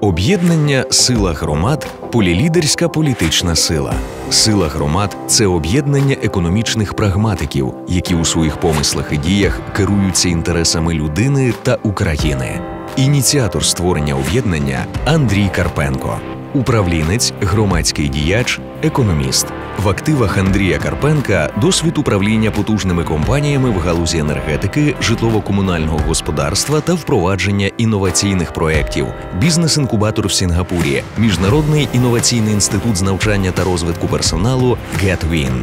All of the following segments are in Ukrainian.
Об'єднання Сила громад полілідерська політична сила. Сила громад це об'єднання економічних прагматиків, які у своїх помислах і діях керуються інтересами людини та України. Ініціатор створення об'єднання Андрій Карпенко, управлінець, громадський діяч, економіст. В активах Андрія Карпенка досвід управління потужними компаніями в галузі енергетики, житлово-комунального господарства та впровадження інноваційних проєктів, бізнес-інкубатор в Сінгапурі, Міжнародний інноваційний інститут з навчання та розвитку персоналу GetWin.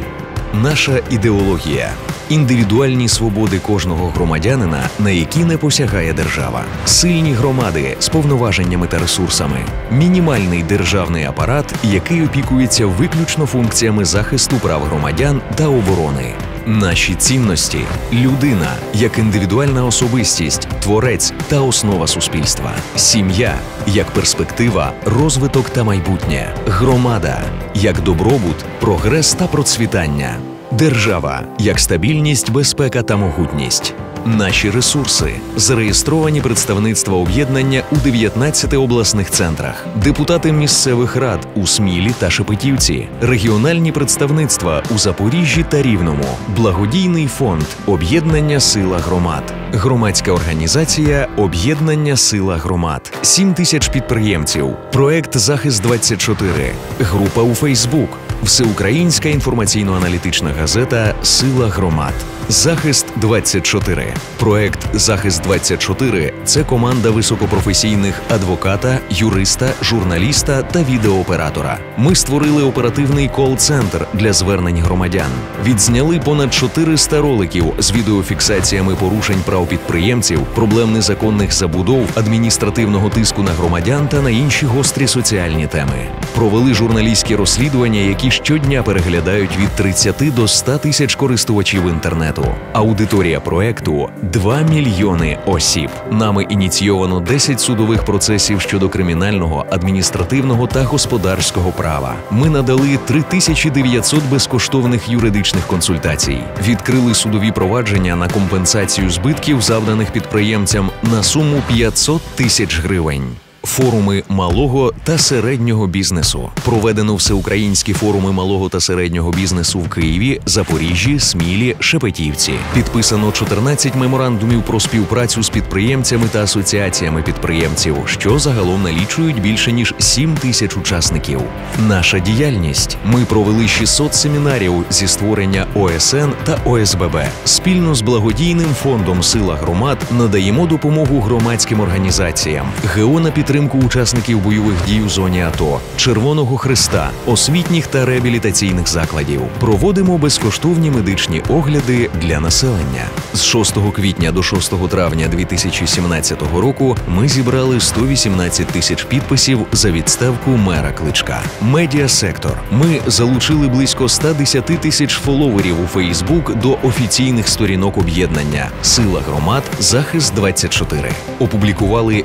Наша ідеологія. Індивідуальні свободи кожного громадянина, на які не посягає держава, сильні громади з повноваженнями та ресурсами, мінімальний державний апарат, який опікується виключно функціями захисту прав громадян та оборони. Наші цінності людина як індивідуальна особистість, творець та основа суспільства, сім'я як перспектива, розвиток та майбутнє, громада як добробут, прогрес та процвітання. Держава як стабільність, безпека та могутність. Наші ресурси. Зареєстровані представництва об'єднання у 19 обласних центрах, депутати місцевих рад у Смілі та Шепетівці, регіональні представництва у Запоріжжі та Рівному, благодійний фонд Об'єднання Сила громад, громадська організація Об'єднання Сила громад, 7 тисяч підприємців, проект Захист 24 група у Фейсбук, Всеукраїнська інформаційно-аналітична газета Сила громад. Захист 24 Проект Захист 24 це команда високопрофесійних адвоката, юриста, журналіста та відеооператора. Ми створили оперативний кол-центр для звернень громадян. Відзняли понад 400 роликів з відеофіксаціями порушень прав підприємців, проблем незаконних забудов, адміністративного тиску на громадян та на інші гострі соціальні теми. Провели журналістські розслідування, які щодня переглядають від 30 до 100 тисяч користувачів інтернету. Аудиторія проекту 2 мільйони осіб. Нами ініційовано 10 судових процесів щодо кримінального, адміністративного та господарського права. Ми надали 3900 безкоштовних юридичних консультацій, відкрили судові провадження на компенсацію збитків, завданих підприємцям на суму 500 тисяч гривень. Форуми малого та середнього бізнесу проведено всеукраїнські форуми малого та середнього бізнесу в Києві, Запоріжжі, Смілі, Шепетівці. Підписано 14 меморандумів про співпрацю з підприємцями та асоціаціями підприємців, що загалом налічують більше ніж 7 тисяч учасників. Наша діяльність ми провели 600 семінарів зі створення ОСН та ОСББ. Спільно з благодійним фондом Сила громад надаємо допомогу громадським організаціям. ГО на підтримку учасників бойових дій у зоні АТО, Червоного Христа, освітніх та реабілітаційних закладів. Проводимо безкоштовні медичні огляди для населення. З 6 квітня до 6 травня 2017 року ми зібрали 118 тисяч підписів за відставку мера кличка. Медіасектор. Ми залучили близько 110 тисяч фоловерів у Фейсбук до офіційних сторінок об'єднання Сила громад Захист 24 Опублікували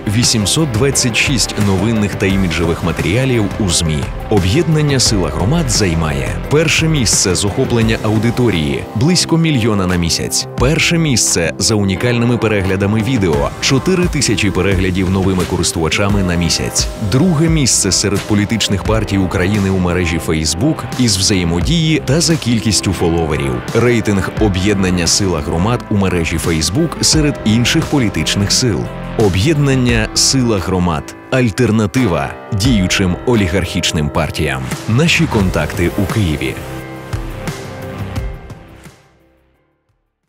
826 новинних та іміджевих матеріалів у ЗМІ. Об'єднання Сила громад займає перше місце з охоплення аудиторії близько мільйона на місяць. Перше місце за унікальними переглядами відео 4 тисячі переглядів новими користувачами на місяць. Друге місце серед політичних партій України у мережі Фейсбук із взаємодії та за кількістю фоловерів. Рейтинг об'єднання Сила громад у мережі Фейсбук серед інших політичних сил. Об'єднання Сила громад. Альтернатива діючим олігархічним партіям. Наші контакти у Києві